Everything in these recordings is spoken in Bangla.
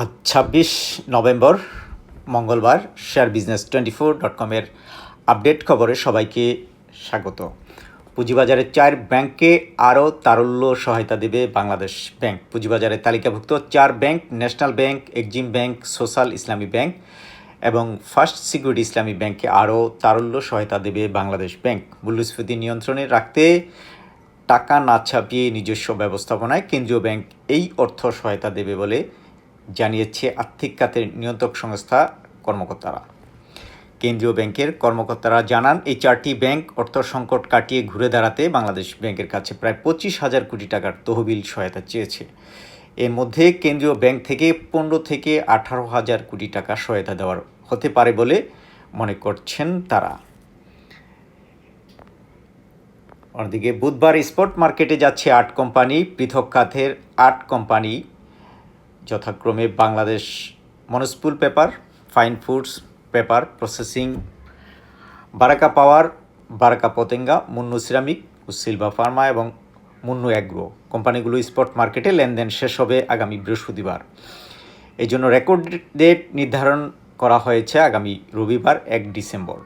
আজ ছাব্বিশ নভেম্বর, মঙ্গলবার share business twenty four dot কমের আপডেট খবরে সবাইকে স্বাগত। পুঁজিবাজারের চার ব্যাংকে আরও তারল্য সহায়তা দেবে বাংলাদেশ ব্যাংক। পুঁজিবাজারের তালিকাভুক্ত চার bank, national bank, Exim bank, social Islami bank এবং ফার্স্ট সিকিউরিটি ইসলামী ব্যাংকে আরও তারল্য সহায়তা দেবে বাংলাদেশ ব্যাংক। মূল্যস্ফীতি নিয়ন্ত্রণে রাখতে টাকা না ছাপিয়ে নিজস্ব ব্যবস্থাপনায় কেন্দ্রীয় ব্যাংক এই অর্থ সহায়তা দেবে বলে জানিয়েছে আর্থিক খাতের নিয়ন্ত্রক সংস্থা কর্মকর্তারা। কেন্দ্রীয় ব্যাংকের কর্মকর্তারা জানান, এই চারটি ব্যাংক অর্থ সংকট কাটিয়ে ঘুরে দাঁড়াতে বাংলাদেশ ব্যাংকের কাছে প্রায় পঁচিশ হাজার কোটি টাকার তহবিল সহায়তা চেয়েছে। এর মধ্যে কেন্দ্রীয় ব্যাংক থেকে পনেরো থেকে আঠারো হাজার কোটি টাকা সহায়তা দেওয়ার হতে পারে বলে মনে করছেন তারা। অন্যদিকে বুধবার স্পট মার্কেটে যাচ্ছে আট কোম্পানি, পৃথক খাতের আট কোম্পানি যথাক্রমে Bangladesh Monospool paper, fine foods paper processing, Baraka power, Baraka Patenga, Monno ceramic ও সিলভা ফার্মা এবং মুন্নু অ্যাগ্রো। কোম্পানিগুলো স্পট মার্কেটে লেনদেন শেষ হবে আগামী বৃহস্পতিবার। এই জন্য রেকর্ড ডেট নির্ধারণ করা হয়েছে আগামী রবিবার, এক ডিসেম্বর।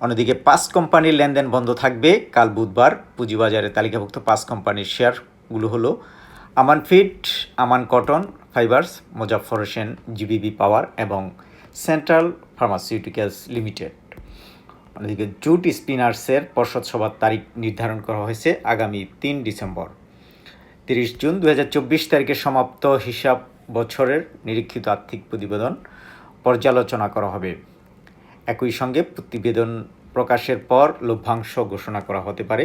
অন্যদিকে পাঁচ কোম্পানির লেনদেন বন্ধ থাকবে। কাল বুধবার পুঁজিবাজারে তালিকাভুক্ত পাঁচ কোম্পানির শেয়ারগুলো হলো Aman feed Aman cotton, fibres Muzaffar Hossain, GBB power এবং সেন্ট্রাল ফার্মাসিউটিক্যালস লিমিটেড। অন্যদিকে জুট স্পিনার্সের পর্ষদ সভার তারিখ নির্ধারণ করা হয়েছে আগামী তিন ডিসেম্বর। তিরিশ জুন দু হাজার চব্বিশ তারিখে সমাপ্ত হিসাব বছরের নিরীক্ষিত আর্থিক প্রতিবেদন পর্যালোচনা করা হবে। একই সঙ্গে প্রতিবেদন প্রকাশের পর লভ্যাংশ ঘোষণা করা হতে পারে।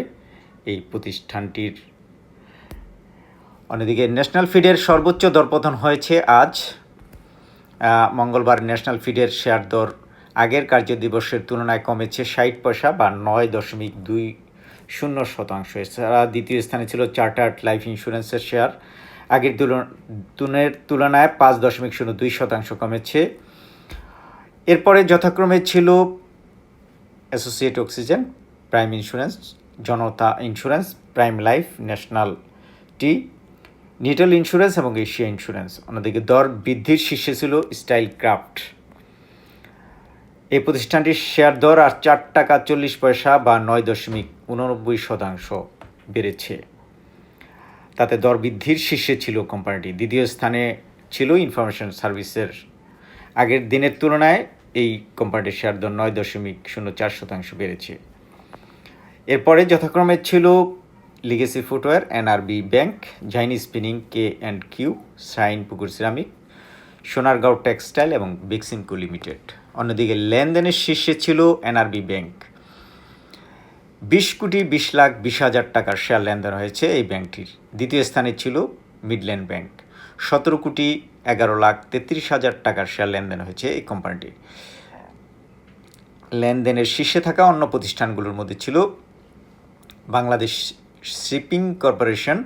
এই প্রতিষ্ঠানটির অন্যদিকে ন্যাশনাল ফিডের সর্বোচ্চ দরপতন হয়েছে আজ। মঙ্গলবার ন্যাশনাল ফিডের শেয়ার দর আগের কার্যদিবসের তুলনায় কমেছে ষাট পয়সা বা নয় দশমিক দুই শূন্য শতাংশ। এছাড়া দ্বিতীয় স্থানে ছিল চার্টার্ড লাইফ ইন্স্যুরেন্সের শেয়ার। আগের তুলন- তুলনের তুলনায় পাঁচ দশমিক শূন্য দুই শতাংশ কমেছে। এরপরে যথাক্রমে ছিল associate oxygen, prime insurance, Janata insurance, prime life, national tea Nitol insurance এবং এশিয়া ইন্স্যুরেন্স। অন্যদিকে দর বৃদ্ধির শীর্ষে ছিল স্টাইল ক্রাফট। এই প্রতিষ্ঠানটির শেয়ার দর আর চার টাকা চল্লিশ পয়সা বা নয় দশমিক উননব্বই শতাংশ বেড়েছে। তাতে দর বৃদ্ধির শীর্ষে ছিল কোম্পানিটি। দ্বিতীয় স্থানে ছিল ইনফরমেশন সার্ভিসের। আগের দিনের তুলনায় এই কোম্পানিটির শেয়ার দর নয় দশমিক শূন্য চার শতাংশ বেড়েছে। এরপরে যথাক্রমে ছিল legacy footwear NRB bank জাইনি spinning K and Q Shinepukur ceramic Sonargaon textile এবং বিক্সিমকো লিমিটেড অন্যদিকে লেনদেনের শীর্ষে ছিল এনআরবি ব্যাংক বিশ কোটি বিশ লাখ বিশ হাজার টাকার শেয়ার লেনদেন হয়েছে এই ব্যাংকটির। দ্বিতীয় স্থানে ছিল মিডল্যান্ড ব্যাংক সতেরো কোটি এগারো লাখ তেত্রিশ হাজার টাকার শেয়ার লেনদেন হয়েছে এই কোম্পানিটির। লেনদেনের শীর্ষে থাকা অন্য প্রতিষ্ঠানগুলোর মধ্যে ছিল Bangladesh shipping corporation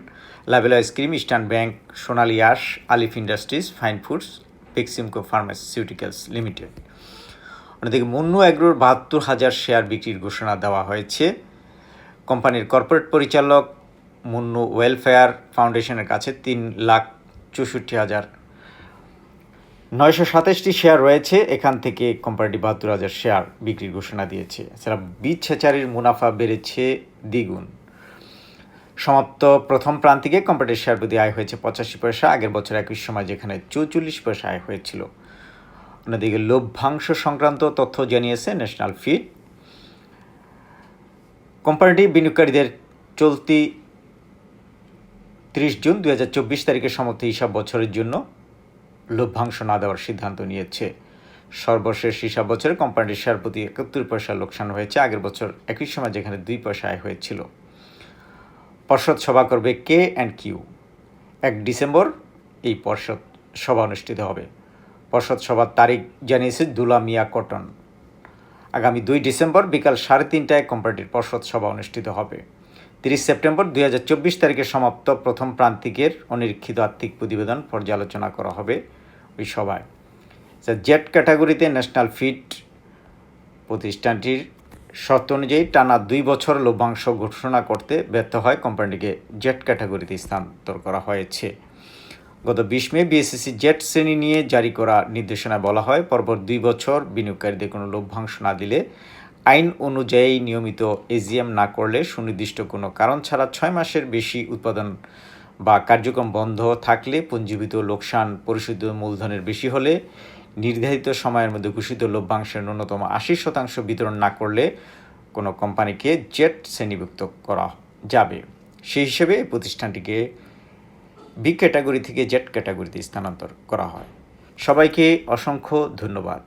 Lovello ice cream eastern bank Sonali Aansh Alif industries fine foods Beximco pharmaceuticals limited অন্যদিকে মুন্নু অ্যাগ্রোর বাহাত্তর হাজার শেয়ার বিক্রির ঘোষণা দেওয়া হয়েছে। কোম্পানির কর্পোরেট পরিচালক মুন্নু ওয়েলফেয়ার ফাউন্ডেশনের কাছে তিন লাখ চৌষট্টি হাজার নয়শো সাতাশটি শেয়ার রয়েছে। এখান থেকে কোম্পানিটি বাহাত্তর হাজার শেয়ার বিক্রির ঘোষণা দিয়েছে। এছাড়া বীজ ছেচারির মুনাফা বেড়েছে দ্বিগুণ। সমাপ্ত প্রথম প্রান্তিকে কোম্পানির শেয়ার প্রতি আয় হয়েছে পঁচাশি পয়সা, আগের বছর একই সময় যেখানে চৌচল্লিশ পয়সা আয় হয়েছিল। অন্যদিকে লভ্যাংশ সংক্রান্ত তথ্য জানিয়েছে ন্যাশনাল ফিড। কোম্পানিটি বিনিয়োগকারীদের চলতি তিরিশ জুন দু হাজার চব্বিশ তারিখে সমাপ্ত হিসাব বছরের জন্য লভ্যাংশ না দেওয়ার সিদ্ধান্ত নিয়েছে। সর্বশেষ হিসাব বছরে কোম্পানিটির শেয়ার প্রতি একাত্তর পয়সা লোকসান হয়েছে, আগের বছর একই সময় যেখানে দুই পয়সা আয় হয়েছিল। পর্ষদ সভা করবে কে অ্যান্ড কিউ। এক ডিসেম্বর এই পর্ষদ সভা অনুষ্ঠিত হবে। পর্ষদ সভার তারিখ জানিয়েছে দুলা মিয়া কটন। আগামী দুই ডিসেম্বর বিকাল সাড়ে তিনটায় কোম্পানিটির পর্ষদ সভা অনুষ্ঠিত হবে। তিরিশ সেপ্টেম্বর দুই হাজার চব্বিশ তারিখে সমাপ্ত প্রথম প্রান্তিকের অনিরীক্ষিত আর্থিক প্রতিবেদন পর্যালোচনা করা হবে ওই সভায়। জেট ক্যাটাগরিতে ন্যাশনাল ফিড প্রতিষ্ঠানটির শর্ত অনুযায়ী টানা দুই বছর লভ্যাংশ ঘোষণা করতে ব্যর্থ হয় কোম্পানিটিকে। জেট ক্যাটাগরিতে স্থানান্তর করা হয়েছে। গত বিশ মে বিএসসিসি জেট শ্রেণি নিয়ে জারি করা নির্দেশনায় বলা হয়, পরপর দুই বছর বিনিয়োগকারীদের কোনো লভ্যাংশ না দিলে আইন অনুযায়ী নিয়মিত এজিএম না করলে সুনির্দিষ্ট কোনো কারণ ছাড়া ছয় মাসের বেশি উৎপাদন বা কার্যক্রম বন্ধ থাকলে পুঞ্জীবিত লোকসান পরিশোধিত মূলধনের বেশি হলে নির্ধারিত সময়ের মধ্যে ঘোষিত লভ্যাংশের ন্যূনতম আশি শতাংশ বিতরণ না করলে কোনো কোম্পানিকে জেট শ্রেণীভুক্ত করা যাবে। সেই হিসেবে প্রতিষ্ঠানটিকে বি ক্যাটাগরি থেকে জেট ক্যাটাগরিতে স্থানান্তর করা হয়। সবাইকে অসংখ্য ধন্যবাদ।